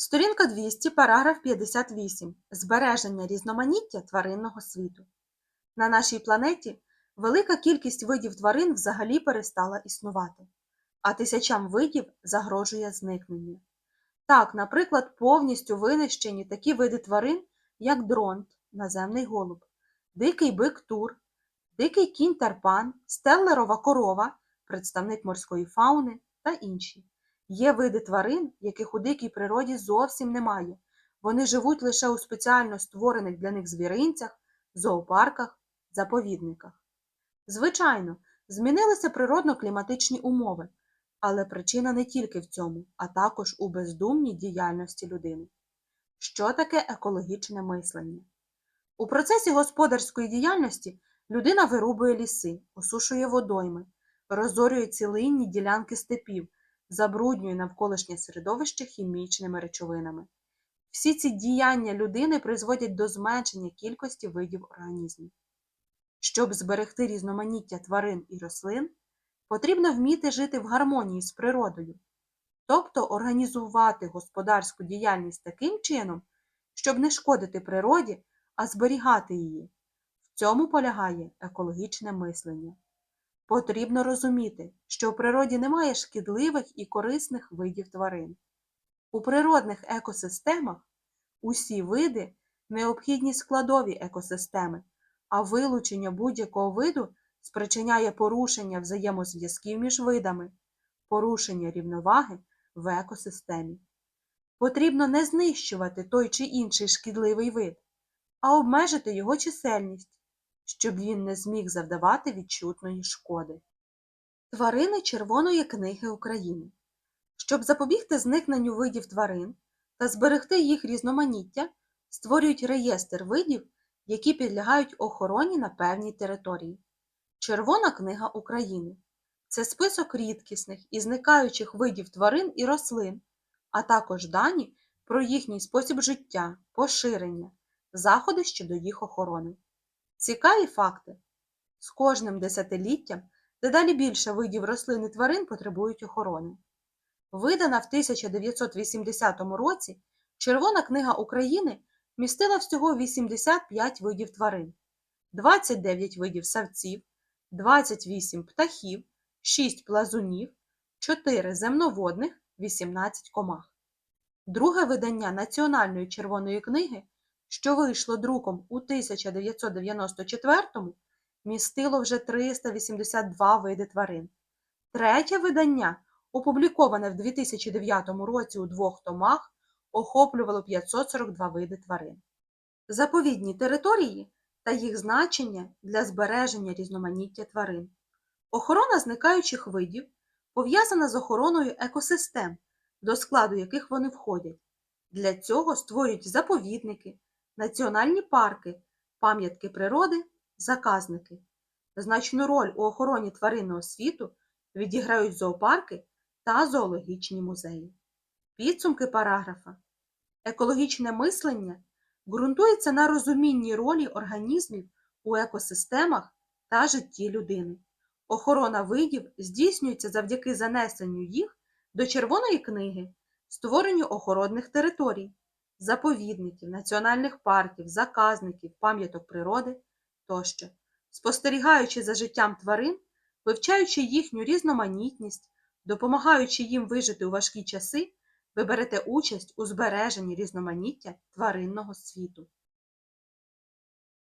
Сторінка 200, параграф 58. Збереження різноманіття тваринного світу. На нашій планеті велика кількість видів тварин взагалі перестала існувати, а тисячам видів загрожує зникнення. Так, наприклад, повністю винищені такі види тварин, як дронт, наземний голуб, дикий бик тур, дикий кінь тарпан, стеллерова корова, представник морської фауни та інші. Є види тварин, яких у дикій природі зовсім немає. Вони живуть лише у спеціально створених для них звіринцях, зоопарках, заповідниках. Звичайно, змінилися природно-кліматичні умови, але причина не тільки в цьому, а також у бездумній діяльності людини. Що таке екологічне мислення? У процесі господарської діяльності людина вирубує ліси, осушує водойми, розорює цілинні ділянки степів, забруднює навколишнє середовище хімічними речовинами. Всі ці діяння людини призводять до зменшення кількості видів організмів. Щоб зберегти різноманіття тварин і рослин, потрібно вміти жити в гармонії з природою, тобто організувати господарську діяльність таким чином, щоб не шкодити природі, а зберігати її. В цьому полягає екологічне мислення. Потрібно розуміти, що в природі немає шкідливих і корисних видів тварин. У природних екосистемах усі види необхідні складові екосистеми, а вилучення будь-якого виду спричиняє порушення взаємозв'язків між видами, порушення рівноваги в екосистемі. Потрібно не знищувати той чи інший шкідливий вид, а обмежити його чисельність, щоб він не зміг завдавати відчутної шкоди. Тварини Червоної книги України. Щоб запобігти зникненню видів тварин та зберегти їх різноманіття, створюють реєстр видів, які підлягають охороні на певній території. Червона книга України це список рідкісних і зникаючих видів тварин і рослин, а також дані про їхній спосіб життя, поширення, заходи щодо їх охорони. Цікаві факти. З кожним десятиліттям дедалі більше видів рослин і тварин потребують охорони. Видана в 1980 році Червона книга України містила всього 85 видів тварин, 29 видів савців, 28 птахів, 6 плазунів, 4 земноводних, 18 комах. Друге видання Національної червоної книги, що вийшло друком у 1994-му, містило вже 382 види тварин. Третє видання, опубліковане в 2009 році у двох томах, охоплювало 542 види тварин. Заповідні території та їх значення для збереження різноманіття тварин. Охорона зникаючих видів пов'язана з охороною екосистем, до складу яких вони входять. Для цього створюють заповідники, національні парки, пам'ятки природи, заказники. Значну роль у охороні тваринного світу відіграють зоопарки та зоологічні музеї. Підсумки параграфа. Екологічне мислення ґрунтується на розумінні ролі організмів у екосистемах та житті людини. Охорона видів здійснюється завдяки занесенню їх до Червоної книги, створенню охоронних територій, заповідників, національних парків, заказників, пам'яток природи тощо. Спостерігаючи за життям тварин, вивчаючи їхню різноманітність, допомагаючи їм вижити у важкі часи, ви берете участь у збереженні різноманіття тваринного світу.